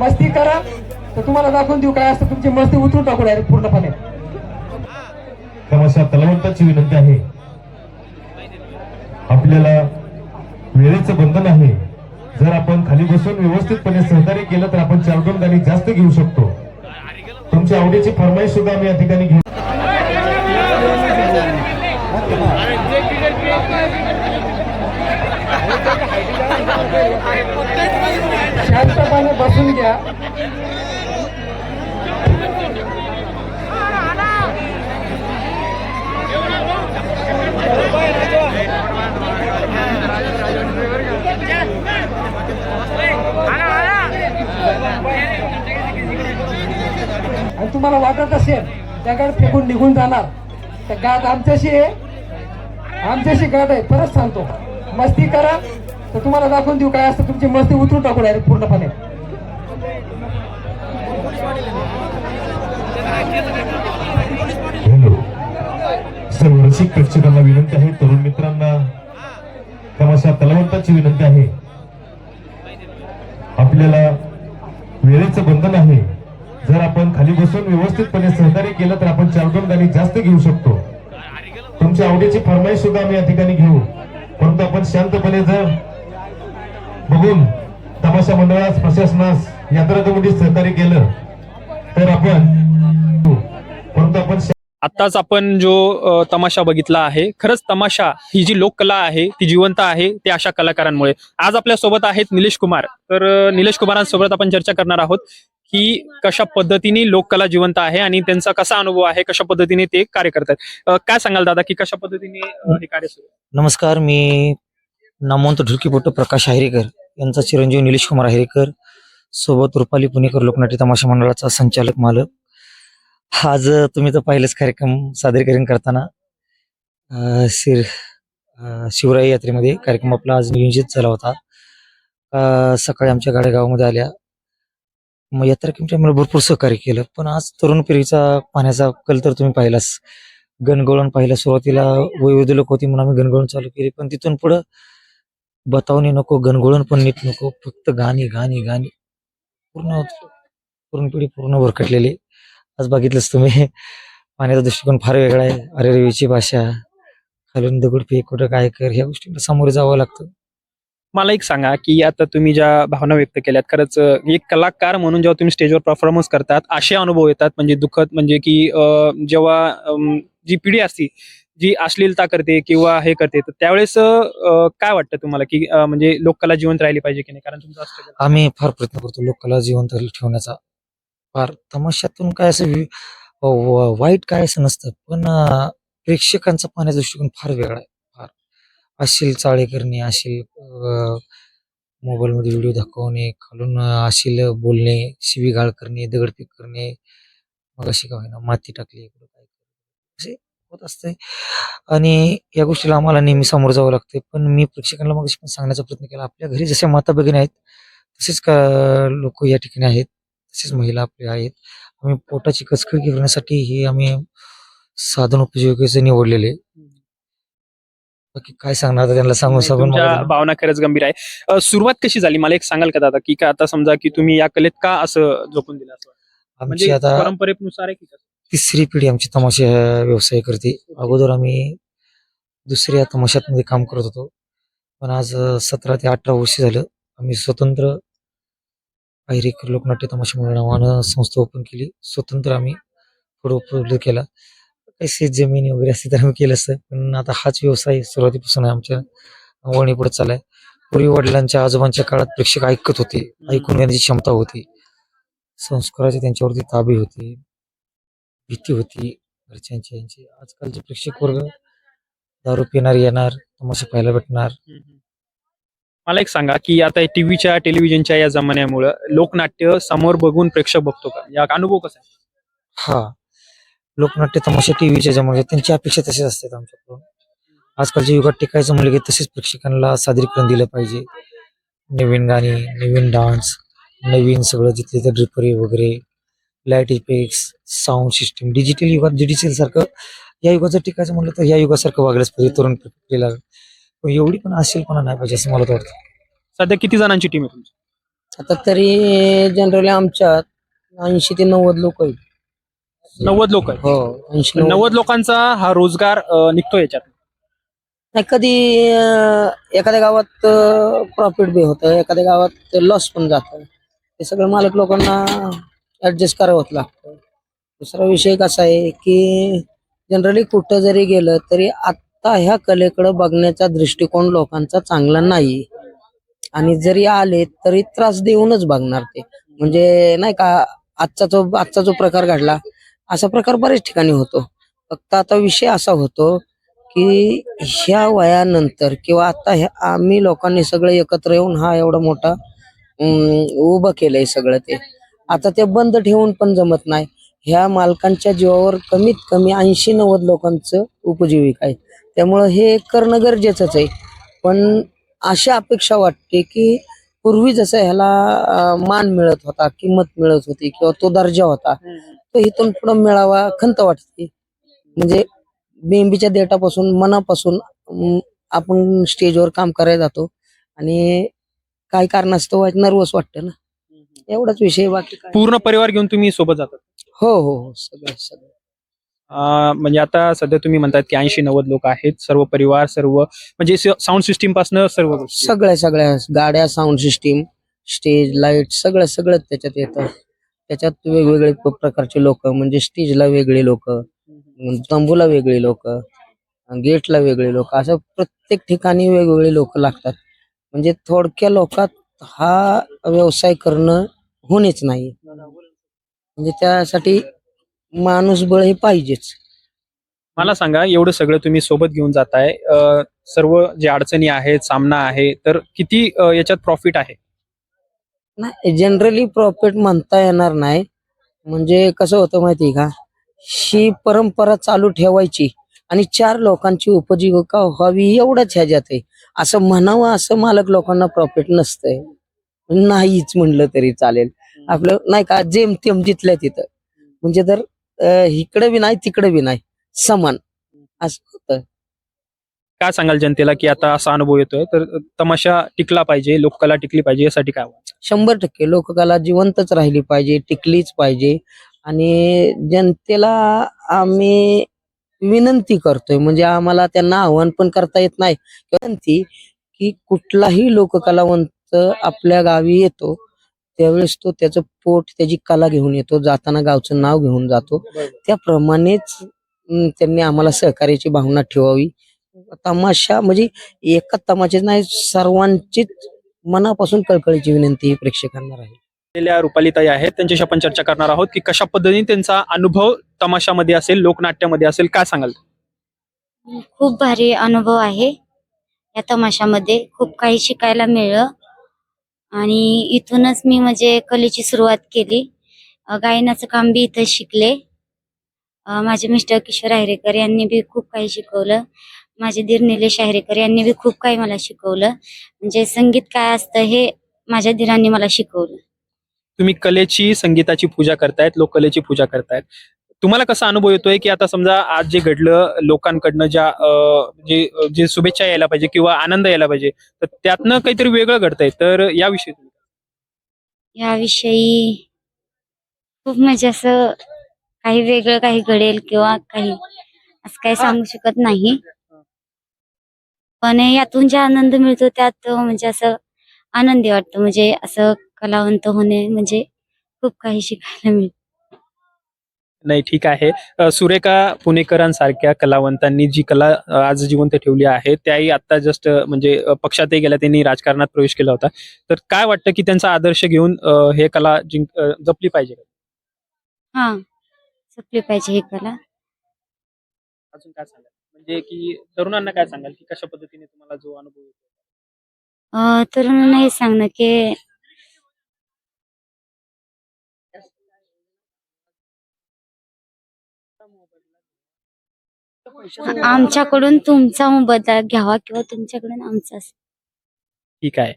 मस्ती करा तर तुम्हाला दाखवून देऊ काय असतं. तुमची मस्ती उतरून टाकू डायरेक्ट पूर्णपणे. तमाशा तलवंताची विनंती आहे. आपल्याला वेळेचं बंधन आहे. जर आपण खाली बसून व्यवस्थितपणे सहकार्य केलं तर आपण चार दोन गाणी जास्त घेऊ शकतो. तुमच्या आवडीची फरमाईश सुद्धा आम्ही या ठिकाणी घेऊ. शांतपणे बसून घ्या. आणि तुम्हाला वाटत असेल त्या गाड फेकून निघून जाणार. तर गाठ आमच्याशी आहे. आमच्याशी गाठ आहे. परत सांगतो. मस्ती करा. तर तुम्हाला दाखवून देऊ काय असतं. तुमची मस्ती उतरून टाकू डायरेक्ट पूर्णपणे. सर्व रसिक प्रेक्षकांना विनंती आहे तरुण मित्रांना. तमाशा तलवंताची विनंती आहे. आपल्याला वेळेचं बंधन आहे. जर आपण खाली बसून व्यवस्थितपणे सहकार्य केलं तर आपण चार दोन गाणी जास्त घेऊ शकतो. तुमच्या आवडीची फरमाईश सुद्धा आम्ही या ठिकाणी घेऊ. परंतु आपण शांतपणे जर बघून तमाशा मंडळास प्रशासनास यात्रा कमिटी सहकार्य केलं तर आपण आत्ताच आपण जो तमाशा बघितला आहे खरंच तमाशा ही जी लोककला आहे ती जिवंत आहे ते अशा कलाकारांमुळे. आज आपल्यासोबत आहेत निलेश कुमार. तर निलेश कुमारांसोबत आपण चर्चा करणार आहोत की कशा पद्धतीने लोककला जिवंत आहे आणि त्यांचा कसा अनुभव आहे कशा पद्धतीने ते कार्य करतात. काय सांगाल दादा की कशा पद्धतीने हे कार्य सुरू नमस्कार मी नामवंत ढुलकीपटू प्रकाश आहेरेकर यांचा चिरंजीव निलेश कुमार आहेरेकर सोबत रुपाली पुणेकर लोकनाट्य तमाशा मंडळाचा संचालक मालक आज तुम्ही तर पाहिलंच कार्यक्रम सादरीकरण करताना अं, शिर अं, शिवराई यात्रेमध्ये कार्यक्रम आपला आज नियोजित झाला होता. अं, सकाळी आमच्या गाड्या गावामध्ये आल्या. मग यात्रा कमिटी आम्हाला भरपूर सहकार्य केलं. पण आज तरुण पिढीचा पाण्याचा कल तर तुम्ही पाहिलाच. गणगवळण पाहिलं सुरुवातीला वयोवृद्ध लोक होती म्हणून आम्ही गणगवळण चालू केली. पण तिथून पुढं बतावणी नको गणगोळण पण नीट नको. फक्त गाणी गाणी गाणी. पूर्ण तरुण पिढी पूर्ण भरकटलेली. आज बघितलंच तुम्ही. पाण्याचा दृष्टिकोन फार वेगळा आहे. अरे रवीची भाषा खालून दगड फेक कुठं काय कर ह्या गोष्टींना सामोरे जावं लागतं. मला एक सांगा की आता तुम्ही ज्या भावना व्यक्त केल्यात खरंच एक कलाकार म्हणून जेव्हा तुम्ही स्टेजवर परफॉर्मन्स करतात असे अनुभव येतात म्हणजे दुःखद म्हणजे की जेव्हा जी पिढी असती जी अश्लीलता करते किंवा हे करते तर त्यावेळेस काय वाटतं तुम्हाला की म्हणजे लोककला जिवंत राहिली पाहिजे की नाही? कारण तुमचं आम्ही फार प्रयत्न करतो लोकांना जिवंत ठेवण्याचा. फार तमाशातून काय असं वि- व- वाईट काय असं नसतं. पण अं, प्रेक्षकांचा पाहण्याचा दृष्टिकोन फार वेगळा आहे. फार. अशील चाळे करणे अशील मोबाईल मध्ये व्हिडिओ दाखवणे खालून अं, अशील बोलणे शिवीगाळ करणे दगडफेक करणे मग अशी काय ना माती टाकली इकडं काय असे होत असते आणि या गोष्टीला आम्हाला नेहमी सामोरं जावं लागते पण मी प्रेक्षकांना मग पण सांगण्याचा प्रयत्न केला. आपल्या घरी जसे माता भगिनी आहेत तसेच का लोक या ठिकाणी आहेत. तसेच महिला आपल्या आहेत. आम्ही पोटाची कचकळी करण्यासाठी हे आम्ही साधन उपयोगाचे निवडलेले. बाकी काय सांगणार आता त्यांना सांगून सांगून तुमच्या मला- भावना खरंच गंभीर आहे. अ, सुरुवात कशी झाली? मला एक सांगाल का दादा की का आता समजा की तुम्ही या कलेत का असं झोपून दिलं असं? आमची म्हणजे आता परंपरेनुसार आहे की कसं? तिसरी पिढी आमची तमाशा व्यवसाय करते. अगोदर आम्ही दुसऱ्या तमाशात काम करत होतो. पण आज सतरा ते अठरा वर्ष झालं. आम्ही स्वतंत्र अहिरे लोकनाट्य तमाशा म्हणून नावानं संस्था ओपन केली. स्वतंत्र आम्ही पुढे उपलब्ध केला. काही शेत वगैरे असते तर आम्ही केलं असतं. पण आता हाच व्यवसाय सुरुवातीपासून आमच्या वळणी पुढे चालाय पूर्वी वडिलांच्या आजोबांच्या काळात प्रेक्षक ऐकत होते. ऐकून घेण्याची क्षमता होती. संस्काराची त्यांच्यावरती ताबी होती. भीती होती. घरच्यांची यांची. आजकालचे प्रेक्षक वर्ग दारू पिणार येणार तमाशा पाहायला भेटणार. मला एक सांगा की आता टीव्हीच्या टेलिव्हिजनच्या या जमान्यामुळं लोकनाट्य समोर बघून प्रेक्षक बघतो का? या अनुभव कसा आहे? हा. लोकनाट्य तमाशा टीव्हीच्या जमान्यात त्यांची अपेक्षा तशीच असतात आमच्याकडून. आजकालच्या युगात टिकायचं म्हणलं की तसेच प्रेक्षकांना सादरीकरण दिलं पाहिजे. नवीन गाणी नवीन डान्स नवीन सगळं तिथले तर ड्रिपरी वगैरे light effects sound system digital युगात डिजिटल सारखं या युगाचं टिकायचं म्हणलं तर या युगासारखं वागलंच पाहिजे तरुण पिढीला एवढी पण असेल पण नाही पाहिजे असं मला तर वाटतं. सध्या किती जणांची टीम आहे तुमची? आता तरी जनरली आमच्यात ऐंशी ते नव्वद लोक आहेत. नव्वद लोक आहेत. हो ऐंशी नव्वद. लोकांचा हा रोजगार अ, निघतो याच्यात. नाही कधी अं, एखाद्या गावात प्रॉफिट बी होतं एखाद्या गावात लॉस पण जातं. ते सगळं मालक लोकांना ऍडजस्ट करावंच लागतं. दुसरा विषय कसा आहे की जनरली कुठं जरी गेलं तरी आता ह्या कलेकडे बघण्याचा दृष्टिकोन लोकांचा चांगला नाही. आणि जरी आले तरी त्रास देऊनच बघणार ते. म्हणजे नाही का आजचा जो आजचा जो प्रकार घडला असा प्रकार बऱ्याच ठिकाणी होतो. फक्त आता विषय असा होतो की ह्या वयानंतर किंवा आता ह्या आम्ही लोकांनी सगळे एकत्र येऊन हा एवढा मोठा उभं केलंय सगळं ते. आता ते बंद ठेवून पण जमत नाही. ह्या मालकांच्या जीवावर कमीत कमी ऐंशी नव्वद लोकांचं उपजीविका आहे. त्यामुळं हे करणं गरजेचंच आहे. पण अशा अपेक्षा वाटते की पूर्वी जसं ह्याला मान मिळत होता किंमत मिळत होती किंवा तो दर्जा होता तो इथून पुढे मिळावा खंत वाटते. म्हणजे बेंबीच्या देठापासून मनापासून आपण स्टेजवर काम करायला जातो आणि काही कारणास्तव नर्वस वाटतं ना. एवढाच विषय बाकी पूर्ण परिवार घेऊन तुम्ही सोबत जातात. हो हो हो सगळं सगळं. म्हणजे आता सध्या तुम्ही म्हणतात की ऐंशी नव्वद लोक आहेत सर्व परिवार सर्व म्हणजे साऊंड सिस्टीमपासून सर्व गोष्टी. सगळ्या सगळ्या गाड्या साऊंड सिस्टीम स्टेज लाइट सगळं सगळं त्याच्यात येतं. त्याच्यात वेगवेगळे प- प्रकारचे लोक म्हणजे स्टेजला वेगळे लोक तंबूला वेगळे लोक गेटला वेगळे लोक असं प्रत्येक ठिकाणी वेगवेगळे लोक लागतात. म्हणजे थोडक्या लोकात हा व्यवसाय करणं होणेच नाही. म्हणजे त्यासाठी माणूसबळ हे पाहिजेच. मला सांगा एवढं सगळं तुम्ही सोबत घेऊन जाताय अ, सर्व जे अडचणी आहेत सामना आहे तर किती अ, याच्यात प्रॉफिट आहे? नाही जनरली प्रॉफिट म्हणता येणार नाही. म्हणजे कसं होतं माहिती का? ही परंपरा चालू ठेवायची आणि चार लोकांची उपजीविका व्हावी एवढंच ह्याच्यात आहे. असं म्हणावं असं मालक लोकांना प्रॉफिट नसतंय. नाहीच म्हणलं तरी चालेल. आपलं नाही का जेमतेम जिथल्या तिथं. म्हणजे तर अं, इकडे बी नाही तिकडे बी नाही. समान. असं होतं. काय सांगाल जनतेला की आता असा अनुभव येतोय? तर तमाशा टिकला पाहिजे लोककला टिकली पाहिजे यासाठी काय? शंभर टक्के लोककला जिवंतच राहिली पाहिजे टिकलीच पाहिजे. आणि जनतेला आम्ही विनंती करतोय. म्हणजे आम्हाला त्यांना आव्हान पण करता येत नाही. विनंती की कुठलाही लोककलावंत आपल्या गावी येतो. त्यावेळेस तो त्याचं पोट त्याची कला घेऊन येतो जाताना गावचं नाव घेऊन जातो. त्याप्रमाणेच त्यांनी आम्हाला सहकार्याची भावना ठेवावी. तमाशा म्हणजे एका तमाशेच नाही सर्वांचीच मनापासून कळकळीची विनंती प्रेक्षकांना राहील. गेल्या रुपालीताई आहेत त्यांच्याशी आपण चर्चा करणार आहोत की कशा पद्धतीने त्यांचा अनुभव तमाशामध्ये असेल लोकनाट्यामध्ये असेल काय सांगाल? खूप भारी अनुभव आहे या तमाशामध्ये. खूप काही शिकायला मिळलं. आणि इथूनच मी म्हणजे कलेची सुरुवात केली. गायनाचं काम बी इथं शिकले. माझे मिस्टर किशोर आहिरेकर यांनी बी खूप काही शिकवलं. माझे धीर निलेश आहिरेकर यांनी बी खूप काही मला शिकवलं. म्हणजे संगीत काय असतं हे माझ्या धीरांनी मला शिकवलं. तुम्ही कलेची संगीताची पूजा करतायत लोककलेची पूजा करतायत. तुम्हाला कसा अनुभव येतोय की आता समजा आज जे घडलं लोकांकडनं ज्या जे जे शुभेच्छा यायला पाहिजे किंवा आनंद यायला पाहिजे तर त्यातनं काहीतरी वेगळं घडतंय. तर याविषयी याविषयी खूप म्हणजे असं काही वेगळं काही घडेल किंवा काही असं काही सांगू शकत नाही. पण यातून जे आनंद मिळतो त्यात म्हणजे असं आनंदी वाटतं. म्हणजे असं कलावंत होणे म्हणजे खूप काही शिकायला मिळतं. नाही ठीक आहे. सुरेखा पुणेकरांसारख्या कलावंतांनी जी कला आज जिवंत ठेवली आहे त्याही आता जस्ट म्हणजे पक्षातही गेल्या त्यांनी राजकारणात प्रवेश केला होता. तर काय वाटतं की त्यांचा आदर्श घेऊन हे कला जिंक जपली पाहिजे? हा जपली पाहिजे ही कला. अजून काय सांगाल? म्हणजे की तरुणांना काय सांगाल? की कशा पद्धतीने तुम्हाला जो अनुभव येतो? तरुणांना हे सांगणं की आमच्याकडून तुमचा मोबदला घ्यावा किंवा तुमच्याकडून आमचा ठीक आहे.